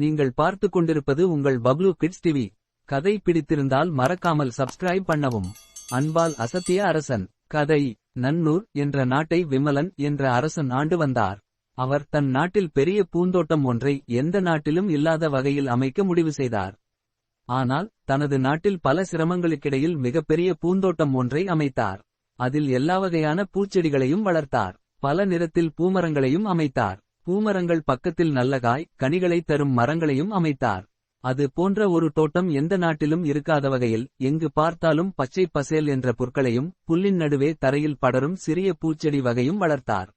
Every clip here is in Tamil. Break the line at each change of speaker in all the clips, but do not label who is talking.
நீங்கள் பார்த்து கொண்டிருப்பது உங்கள் பப்ளு கிட்ஸ் டிவி. கதை பிடித்திருந்தால் மறக்காமல் சப்ஸ்கிரைப் பண்ணவும். அன்பால் அசத்திய அரசன் கதை நன்னூர் என்ற நாட்டை விமலன் என்ற அரசன் ஆண்டு வந்தார். அவர் தன் நாட்டில் பெரிய பூந்தோட்டம் ஒன்றை எந்த நாட்டிலும் இல்லாத வகையில் அமைக்க முடிவு செய்தார். ஆனால் தனது நாட்டில் பல சிரமங்களுக்கிடையில் மிகப்பெரிய பூந்தோட்டம் ஒன்றை அமைத்தார். அதில் எல்லா வகையான பூச்செடிகளையும் வளர்த்தார். பல நிறத்தில் பூமரங்களையும் அமைத்தார். பூமரங்கள் பக்கத்தில் நல்ல காய் கனிகளை தரும் மரங்களையும் அமைத்தார். அது போன்ற ஒரு தோட்டம் எந்த நாட்டிலும் இருக்காத வகையில் எங்கு பார்த்தாலும் பச்சை பசேல் என்ற புற்களையும் புல்லின் நடுவே தரையில் படரும் சிறிய பூச்செடி வகையும் வளர்த்தார்.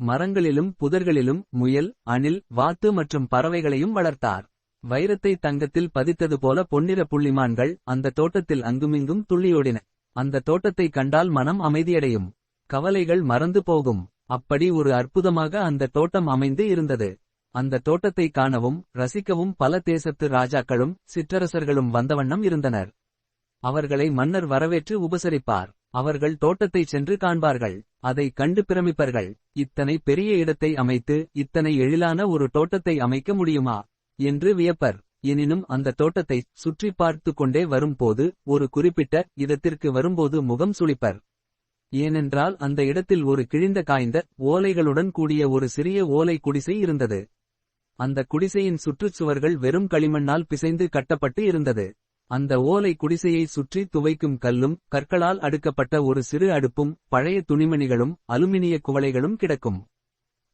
மரங்களிலும் புதர்களிலும் முயல் அணில் வாத்து மற்றும் பறவைகளையும் வளர்த்தார். வைரத்தை தங்கத்தில் பதித்தது போல பொன்னிற புள்ளிமான்கள் அந்த தோட்டத்தில் அங்குமிங்கும் துள்ளியோடின. அந்த தோட்டத்தை கண்டால் மனம் அமைதியடையும். கவலைகள் மறந்து போகும். அப்படி ஒரு அற்புதமாக அந்த தோட்டம் அமைந்து இருந்தது. அந்த தோட்டத்தை காணவும் ரசிக்கவும் பல தேசத்து ராஜாக்களும் சிற்றரசர்களும் வந்தவண்ணம் இருந்தனர். அவர்களை மன்னர் வரவேற்று உபசரிப்பார். அவர்கள் தோட்டத்தை சென்று காண்பார்கள். அதை கண்டு பிரமிப்பர்கள். இத்தனை பெரிய இடத்தை அமைத்து இத்தனை எழிலான ஒரு தோட்டத்தை அமைக்க முடியுமா? என்று வியப்பர். எனினும் அந்த தோட்டத்தை சுற்றி பார்த்து கொண்டே வரும்போது ஒரு குறிப்பிட்ட இடத்திற்கு வரும்போது முகம் சுளிப்பர். ஏனென்றால் அந்த இடத்தில் ஒரு கிழிந்த காய்ந்த ஓலைகளுடன் கூடிய ஒரு சிறிய ஓலை குடிசை இருந்தது. அந்த குடிசையின் சுற்றுச்சுவர்கள் வெறும் களிமண்ணால் பிசைந்து கட்டப்பட்டு இருந்தது. அந்த ஓலை குடிசையை சுற்றி துவைக்கும் கல்லும் கற்களால் அடுக்கப்பட்ட ஒரு சிறு அடுப்பும் பழைய துணிமணிகளும் அலுமினிய குவளைகளும் கிடக்கும்.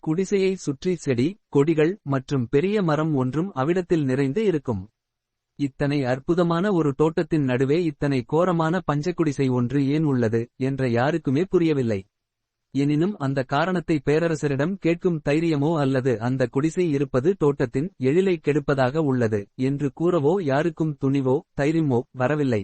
குடிசையை சுற்றி செடி கொடிகள் மற்றும் பெரிய மரம் ஒன்றும் அவ்விடத்தில் நிறைந்து இருக்கும். இத்தனை அற்புதமான ஒரு தோட்டத்தின் நடுவே இத்தனை கோரமான பஞ்சக்குடிசை ஒன்று ஏன் உள்ளது என்ற யாருக்குமே புரியவில்லை. எனினும் அந்த காரணத்தை பேரரசரிடம் கேட்கும் தைரியமோ அல்லது அந்த குடிசை இருப்பது தோட்டத்தின் எழிலை கெடுப்பதாக உள்ளது என்று கூறவோ யாருக்கும் துணிவோ தைரியமோ வரவில்லை.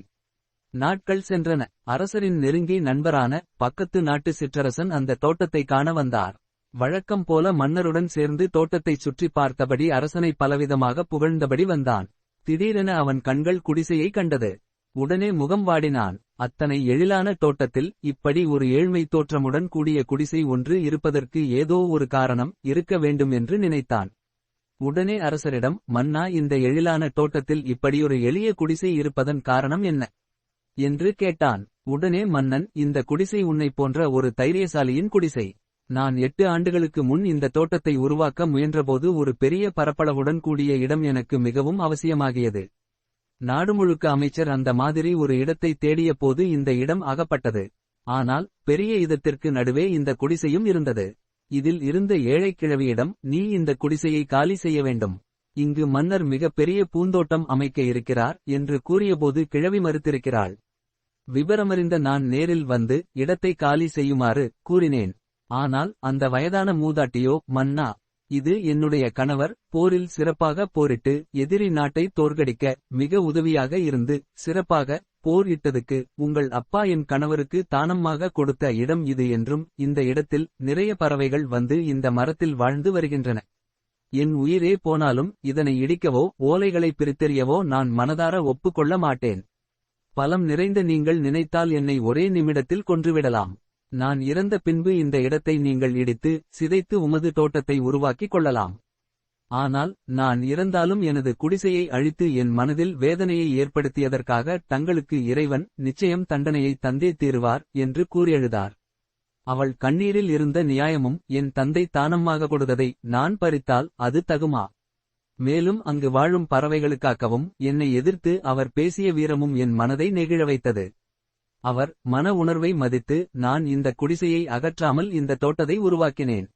நாட்கள் சென்றன. அரசரின் நெருங்கி நண்பரான பக்கத்து நாட்டு சிற்றரசன் அந்த தோட்டத்தை காண வந்தார். வழக்கம் போல மன்னருடன் சேர்ந்து தோட்டத்தைச் சுற்றி பார்த்தபடி அரசனை பலவிதமாக புகழ்ந்தபடி வந்தான். திடீரென அவன் கண்கள் குடிசையை கண்டது. உடனே முகம் வாடினான். அத்தனை எழிலான தோட்டத்தில் இப்படி ஒரு ஏழ்மை தோற்றமுடன் கூடிய குடிசை ஒன்று இருப்பதற்கு ஏதோ ஒரு காரணம் இருக்க வேண்டும் என்று நினைத்தான். உடனே அரசரிடம் மன்னா இந்த எழிலான தோட்டத்தில் இப்படியொரு எளிய குடிசை இருப்பதன் காரணம் என்ன? என்று கேட்டான். உடனே மன்னன் இந்த குடிசை உன்னை போன்ற ஒரு தைரியசாலியின் குடிசை. நான் எட்டு ஆண்டுகளுக்கு முன் இந்த தோட்டத்தை உருவாக்க முயன்றபோது ஒரு பெரிய பரப்பளவுடன் கூடிய இடம் எனக்கு மிகவும் அவசியமாகியது. நாடு முழுக்க அமைச்சர் அந்த மாதிரி ஒரு இடத்தை தேடிய போது இந்த இடம் அகப்பட்டது. ஆனால் பெரிய இதத்திற்கு நடுவே இந்த குடிசையும் இருந்தது. இதில் இருந்த ஏழை கிழவியிடம் நீ இந்த குடிசையை காலி செய்ய வேண்டும். இங்கு மன்னர் மிக பெரிய பூந்தோட்டம் அமைக்க இருக்கிறார் என்று கூறியபோது கிழவி மறுத்திருக்கிறாள். விபரமறிந்த நான் நேரில் வந்து இடத்தை காலி செய்யுமாறு கூறினேன். ஆனால் அந்த வயதான மூதாட்டியோ மன்னா இது என்னுடைய கணவர் போரில் சிறப்பாக போரிட்டு எதிரி நாட்டை தோற்கடிக்க மிக உதவியாக இருந்து சிறப்பாக போர் இட்டதுக்கு உங்கள் அப்பா என் கணவருக்கு தானமாக கொடுத்த இடம் இது என்றும் இந்த இடத்தில் நிறைய பறவைகள் வந்து இந்த மரத்தில் வாழ்ந்து வருகின்றன. என் உயிரே போனாலும் இதனை இடிக்கவோ ஓலைகளை பிரித்தெறியவோ நான் மனதார ஒப்புக்கொள்ள மாட்டேன். பலம் நிறைந்த நீங்கள் நினைத்தால் என்னை ஒரே நிமிடத்தில் கொன்றுவிடலாம். நான் இறந்த பின்பு இந்த இடத்தை நீங்கள் இடித்து சிதைத்து உமது தோட்டத்தை உருவாக்கிக் கொள்ளலாம். ஆனால் நான் இறந்தாலும் எனது குடிசையை அழித்து என் மனதில் வேதனையை ஏற்படுத்தியதற்காக தங்களுக்கு இறைவன் நிச்சயம் தண்டனையை தந்தே தீருவார் என்று கூறியெழுதார். அவள் கண்ணீரில் இருந்த நியாயமும் என் தந்தை தானமாக கொடுத்ததை நான் பறித்தால் அது தகுமா? மேலும் அங்கு வாழும் பறவைகளுக்காகவும் என்னை எதிர்த்து அவர் பேசிய வீரமும் என் மனதை நெகிழ வைத்தது. அவர் மன உணர்வை மதித்து நான் இந்த குடிசையை அகற்றாமல் இந்த தோட்டத்தை உருவாக்கினேன்.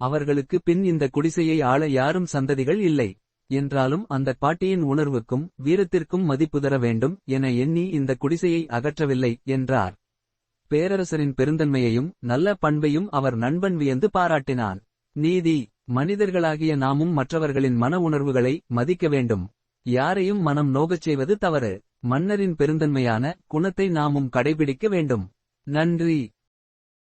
அவர்களுக்கு பின் இந்த குடிசையை ஆள யாரும் சந்ததிகள் இல்லை. என்றாலும் அந்த பாட்டியின் உணர்வுக்கும் வீரத்திற்கும் மதிப்பு தர வேண்டும் என எண்ணி இந்த குடிசையை அகற்றவில்லை என்றார். பேரரசரின் பெருந்தன்மையையும் நல்ல பண்பையும் அவர் நண்பன் வியந்து பாராட்டினான். நீதி மனிதர்களாகிய நாமும் மற்றவர்களின் மன உணர்வுகளை மதிக்க வேண்டும். யாரையும் மனம் நோகச் செய்வது தவறு. மன்னரின் பெருந்தன்மையான குணத்தை நாமும் கடைபிடிக்க வேண்டும். நன்றி.